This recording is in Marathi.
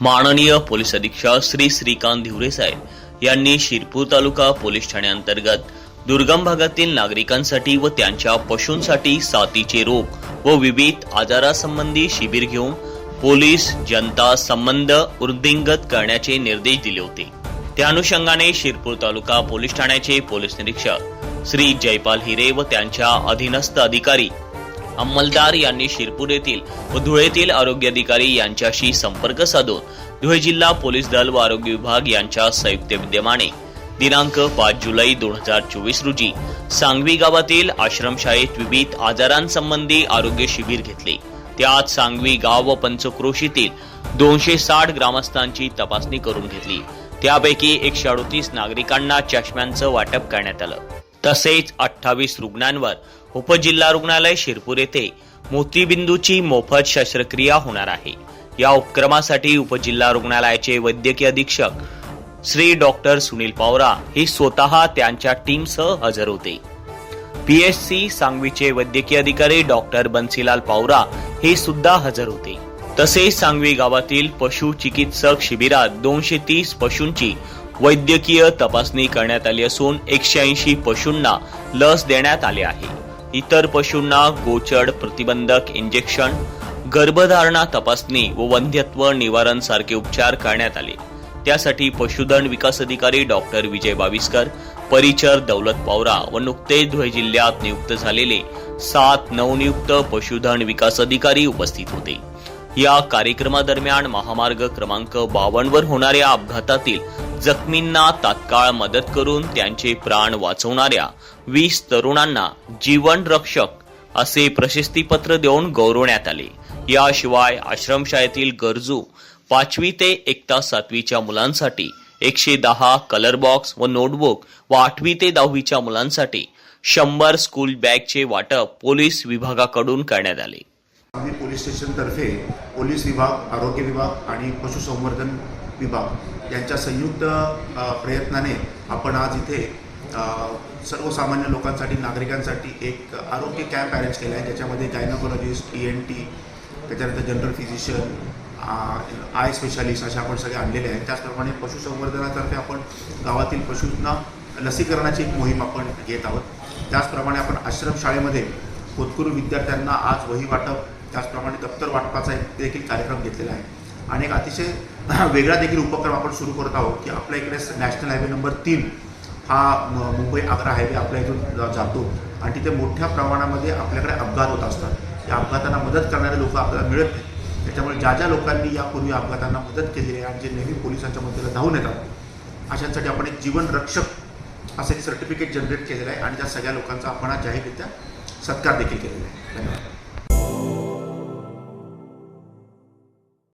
माननीय पोलीस अधीक्षक श्री श्रीकांत धिवरे साहेब यांनी शिरपूर तालुका पोलीस ठाण्याअंतर्गत दुर्गम भागातील नागरिकांसाठी व त्यांच्या पशूंसाठी साथीचे रोग व विविध आजारासंबंधी शिबिर घेऊन पोलीस जनता संबंध वृद्धिंगत करण्याचे निर्देश दिले होते. त्या अनुषंगाने शिरपूर तालुका पोलीस ठाण्याचे पोलीस निरीक्षक श्री जयपाल हिरे व त्यांच्या अधीनस्थ अधिकारी अंमलदार यांनी शिरपूर येथील व धुळेतील आरोग्य अधिकारी यांच्याशी संपर्क साधून धुळे जिल्हा पोलीस दल व आरोग्य विभाग यांच्या संयुक्त विद्यमाने दिनांक पाच जुलै दोन हजार चोवीस रोजी सांगवी गावातील आश्रमशाळेत विविध आजारांसंबंधी आरोग्य शिबिर घेतले. त्यात सांगवी गाव व पंचक्रोशीतील दोनशे साठ ग्रामस्थांची तपासणी करून घेतली. त्यापैकी एकशे अडोतीस नागरिकांना चष्म्यांचं वाटप करण्यात आलं. तसेच अठ्ठावीस रुग्णांवर उपजिल्हा रुग्णालय शिरपूर येथे मोतीबिंदूची मोफत शस्त्रक्रिया होणार आहे. या उपक्रमासाठी उपजिल्हा रुग्णालयाचे वैद्यकीय अधीक्षक श्री डॉक्टर सुनील पावरा हे स्वतः त्यांच्या टीमसह हजर होते. पीएचसी सांगवीचे वैद्यकीय अधिकारी डॉक्टर बन्सीलाल पावरा हे सुद्धा हजर होते. तसेच सांगवी गावातील पशु चिकित्सक शिबिरात दोनशे तीस पशूंची वैद्यकीय तपासणी करण्यात आली असून एकशे ऐंशी पशूंना लस देण्यात आली आहे. इतर पशूंना गोचड प्रतिबंधक इंजेक्शन गर्भधारणा तपासणी व वंध्यत्व निवारण सारखे उपचार करण्यात आले. त्यासाठी पशुधन विकास अधिकारी डॉक्टर विजय बाविस्कर परिचर दौलत पावरा व नुकतेच धुळे जिल्ह्यात नियुक्त झालेले सात नवनियुक्त पशुधन विकास अधिकारी उपस्थित होते. या कार्यक्रमादरम्यान महामार्ग क्रमांक बावन्न वर होणाऱ्या अपघातातील जखमींना तात्काळ मदत करून त्यांचे प्राण वाचवणाऱ्या वीस तरुणांना जीवन रक्षक असे प्रशस्तीपत्र देऊन गौरवण्यात आले. याशिवाय आश्रमशाळेतील गरजू पाचवी ते एकता सातवीच्या मुलांसाठी एकशे दहा कलर बॉक्स व नोटबुक व आठवी ते दहावीच्या मुलांसाठी शंभर स्कूल बॅगचे वाटप पोलीस विभागाकडून करण्यात आले. पोलीस स्टेशनतर्फे पोलीस विभाग आरोग्य विभाग आणि पशुसंवर्धन विभाग यांच्या संयुक्त प्रयत्नाने आपण आज इथे सर्वसामान्य लोकांसाठी नागरिकांसाठी एक आरोग्य कॅम्प अरेंज केला आहे. ज्याच्यामध्ये गायनोकॉलॉजिस्ट ई एन टी त्याच्यानंतर जनरल फिजिशियन आय स्पेशालिस्ट असे आपण सगळे आणलेले आहेत. त्याचप्रमाणे पशुसंवर्धनातर्फे आपण गावातील पशूंना लसीकरणाची एक मोहीम आपण घेत आहोत. त्याचप्रमाणे आपण आश्रमशाळेमध्ये होतकुरू विद्यार्थ्यांना आज वही वाटप त्याचप्रमाणे दप्तर वाटपाचा एक देखील कार्यक्रम घेतलेला आहे. आणि एक अतिशय वेगळा देखील उपक्रम आपण सुरू करत आहोत की आपल्या इकडे नॅशनल हायवे नंबर तीन हा मुंबई आग्रा हायवे आपल्या इथून जातो. आणि तिथे मोठ्या प्रमाणामध्ये आपल्याकडे अपघात होत असतात. या अपघातांना मदत करणारे लोक आपल्याला मिळत नाही त्याच्यामुळे ज्या ज्या लोकांनी यापूर्वी अपघातांना मदत केली आहे आणि जे नेहमी पोलिसांच्या मदतीला धावून येतात अशांसाठी आपण एक जीवन रक्षक असं एक सर्टिफिकेट जनरेट केलेलं आहे आणि त्या सगळ्या लोकांचा आपण जाहीररित्या सत्कार देखील केलेला आहे. धन्यवाद.